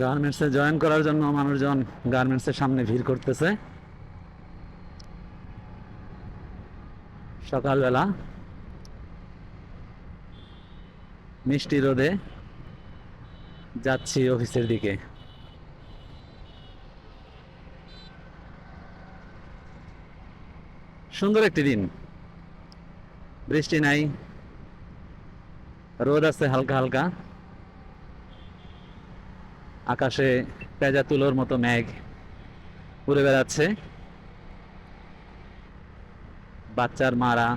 গার্মেন্টসে জয়েন করার জন্য মানুষজন গার্মেন্টসের সামনে ভিড় করতেছে। সকালবেলা মিষ্টি রোদে যাচ্ছি অফিসের দিকে। সুন্দর একটি দিন। বৃষ্টি নাই, রোদ আছে হালকা হালকা। আকাশে পেঁজা তুলোর মতো মেঘ উড়ে বেড়াচ্ছে। বাচ্চার মারা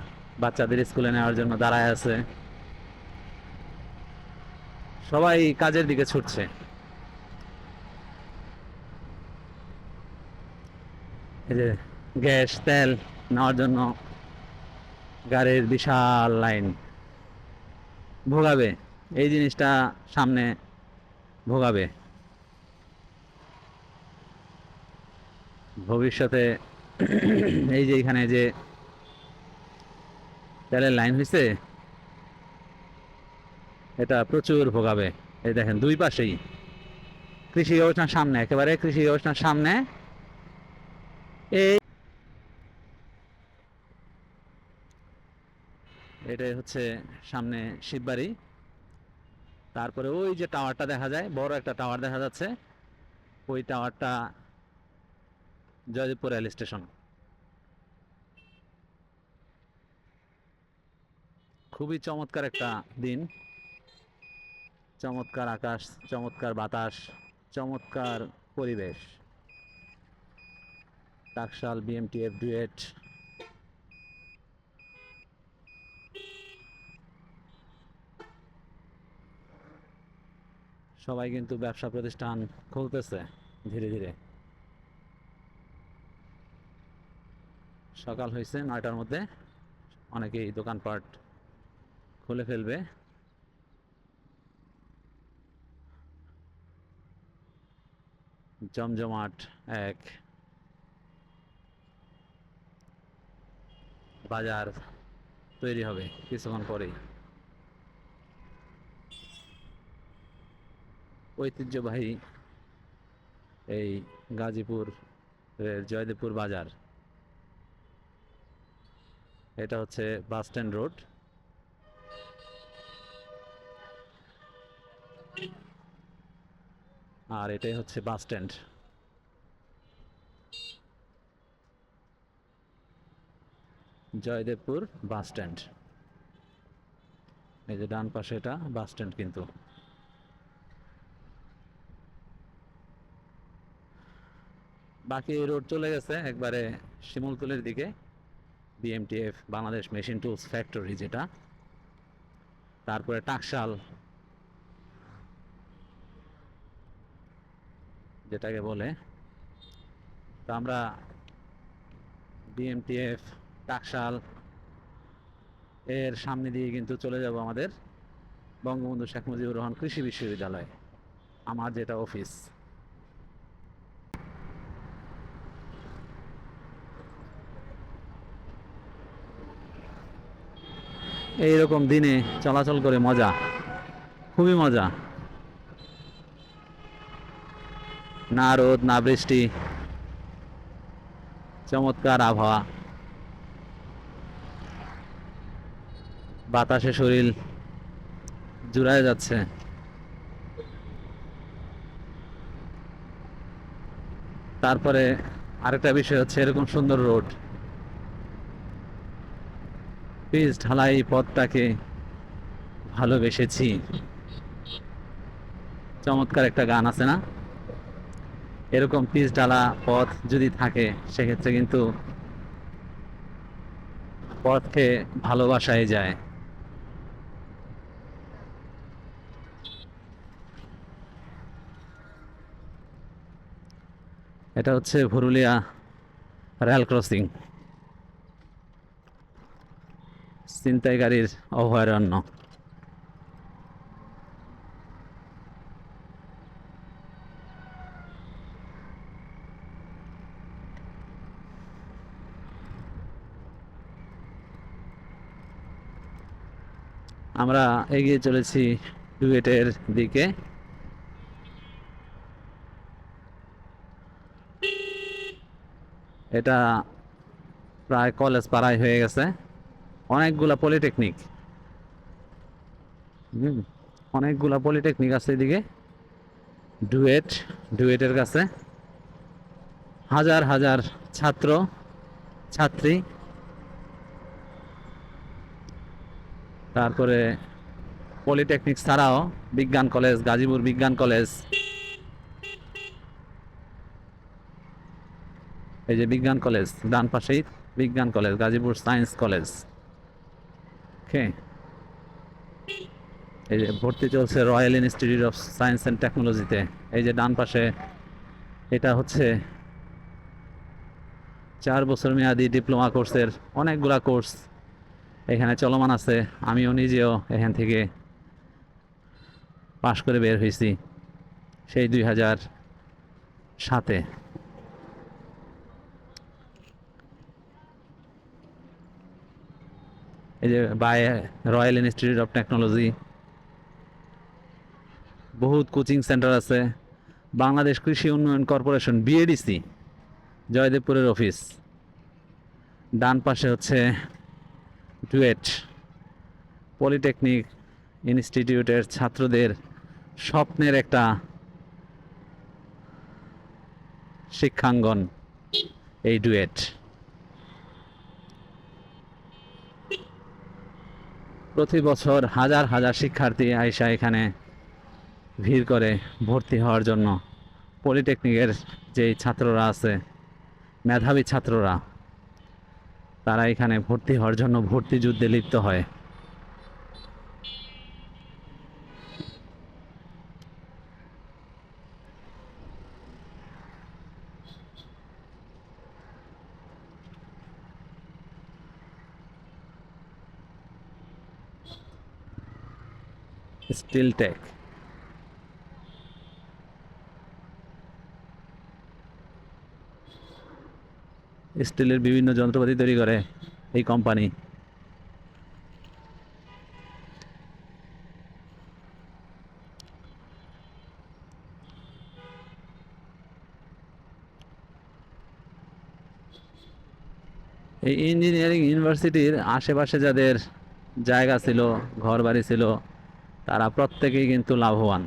বাচ্চাদের স্কুলে নেওয়ার জন্য দাঁড়ায় আছে। সবাই কাজের দিকে ছুটছে। এই যে গ্যাস, তেল নেওয়ার জন্য গাড়ির বিশাল লাইন। ভোগাবে, এই জিনিসটা সামনে ভোগাবে। ভবিষ্যতে এই যে এখানে যে তেলের লাইন হয়েছে এটা প্রচুর ভোগাবে। এই দেখেন, দুই পাশেই কৃষি গবেষণার সামনে, একেবারে কৃষি গবেষণার সামনে। এই এটাই হচ্ছে সামনে শিববাড়ি। তারপরে ওই যে টাওয়ারটা দেখা যায়, বড় একটা টাওয়ার দেখা যাচ্ছে। ওই টাওয়ারটা জয়দেবপুর রেল স্টেশন। খুবই চমৎকার একটা দিন। চমৎকার আকাশ, চমৎকার বাতাস, চমৎকার পরিবেশ। টাকশাল বিএমটিএফ ডুয়েট। সবাই কিন্তু ব্যবসা প্রতিষ্ঠান খুলতেছে ধীরে ধীরে। সকাল হয়েছে নয়টার মধ্যে। অনেকেই দোকানপাট খুলে ফেলবে। জমজমাট এক। বাজার তৈরি হবে কিছুক্ষণ পরেই। ঐতিহ্যবাহী এই গাজীপুর জয়দেবপুর বাজার। এটা হচ্ছে বাস স্ট্যান্ড রোড। আর এটাই হচ্ছে bus stand. Joydebpur bus stand. এই যে ডান পাশে এটা বাস স্ট্যান্ড কিন্তু। বাকি রোড চলে গেছে একবারে শিমুলতলির দিকে। BMTF Bangladesh machine tools factory যেটা। তারপরে টাকশাল, যেটাকে বলে। তো আমরা বিএমটিএফ টাকশাল, এর সামনে দিয়ে কিন্তু চলে যাব আমাদের বঙ্গবন্ধু শেখ মুজিবুর রহমান কৃষি বিশ্ববিদ্যালয়, আমার যেটা অফিস। এইরকম দিনে চলাচল করে মজা। খুবই মজা। না রোদ, না বৃষ্টি। চমৎকার আবহাওয়া। বাতাসে শরীর জুড়ায় যাচ্ছে। তারপরে আরেকটা বিষয় হচ্ছে এরকম সুন্দর রোড। পিচ ঢালাই পথটাকে ভালোবেসেছি। চমৎকার একটা গান আছে না? এরকম পিচ ঢালা পথ যদি থাকে, সেক্ষেত্রে কিন্তু পথকে ভালোবাসায় যায়। এটা হচ্ছে ভুরুলিয়া রেল ক্রসিং। ছিনতাইকারীর অভয়ারণ্য। আমরা এগিয়ে চলেছি ডুয়েটের দিকে। এটা প্রায় কলেজ পাড়ায় হয়ে গেছে। অনেকগুলা পলিটেকনিক হুম, অনেকগুলা পলিটেকনিক আছে এদিকে। ডুয়েট ডুয়েটের কাছে। হাজার হাজার ছাত্র, ছাত্রী। তারপরে পলিটেকনিক ছাড়াও বিজ্ঞান কলেজ, গাজীপুর বিজ্ঞান কলেজ। এই যে বিজ্ঞান কলেজ, ডান পাশেই বিজ্ঞান কলেজ, গাজীপুর সায়েন্স কলেজ। এই যে ভর্তি চলছে royal institute of science and টেকনোলজিতে এই যে ডান পাশে, এটা হচ্ছে চার বছর মেয়াদি ডিপ্লোমা কোর্সের অনেকগুলা কোর্স। এখানে চলমান আছে, আমিও নিজেও এখান থেকে পাশ করে বের হয়েছি সেই দুই হাজার সাতে। এই যে by royal institute of technology বহুত কোচিং সেন্টার আছে বাংলাদেশ কৃষি উন্নয়ন কর্পোরেশন বিএডিসি জয়দেবপুরের অফিস ডান পাশে হচ্ছে ডুয়েট পলিটেকনিক ইনস্টিটিউটের ছাত্রদের স্বপ্নের একটা শিক্ষাঙ্গন, এই ডুয়েট প্রতি বছর হাজার হাজার শিক্ষার্থী আয়সা এখানে ভিড় করে ভর্তি হওয়ার জন্য। পলিটেকনিকের যেই ছাত্ররা আছে, মেধাবী ছাত্ররা, তারা এখানে ভর্তি হওয়ার জন্য ভর্তি যুদ্ধে লিপ্ত হয়। স্টিল টেক স্টিলের বিভিন্ন যন্ত্রপাতি তৈরি করে এই কোম্পানি। এই ইঞ্জিনিয়ারিং ইউনিভার্সিটির আশেপাশে যাদের জায়গা ছিল ঘর বাড়ি ছিল তারা প্রত্যেকেই কিন্তু লাভবান।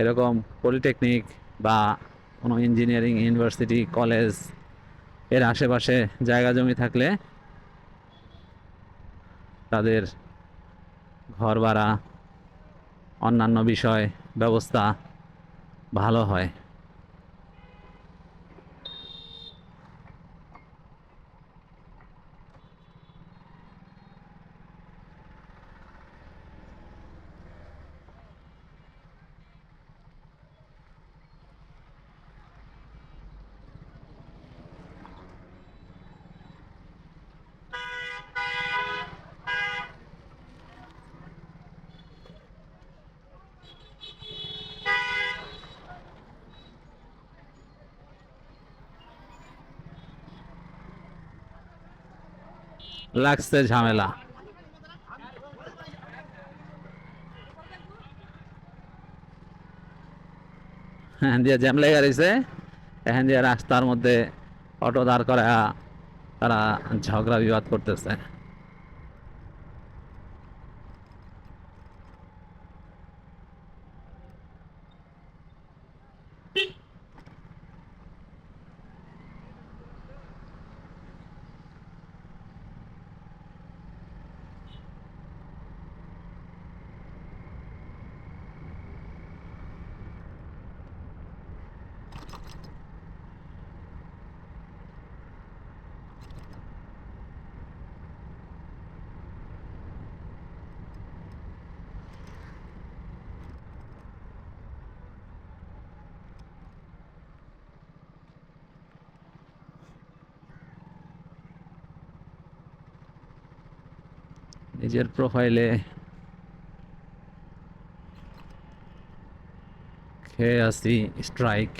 এরকম পলিটেকনিক বা কোনো ইঞ্জিনিয়ারিং, ইউনিভার্সিটি, কলেজের আশেপাশে জায়গা জমি থাকলে তাদের ঘর ভাড়া অন্যান্য বিষয়, ব্যবস্থা ভালো হয়। লাগছে ঝামেলা। হ্যাঁ দিয়ে জ্যাম লেগে গেছে এখান দিয়ে রাস্তার মধ্যে অটো দাঁড় করা তারা ঝগড়া বিবাদ করতেছে। নিজের প্রোফাইলে খেয়ে আসি স্ট্রাইক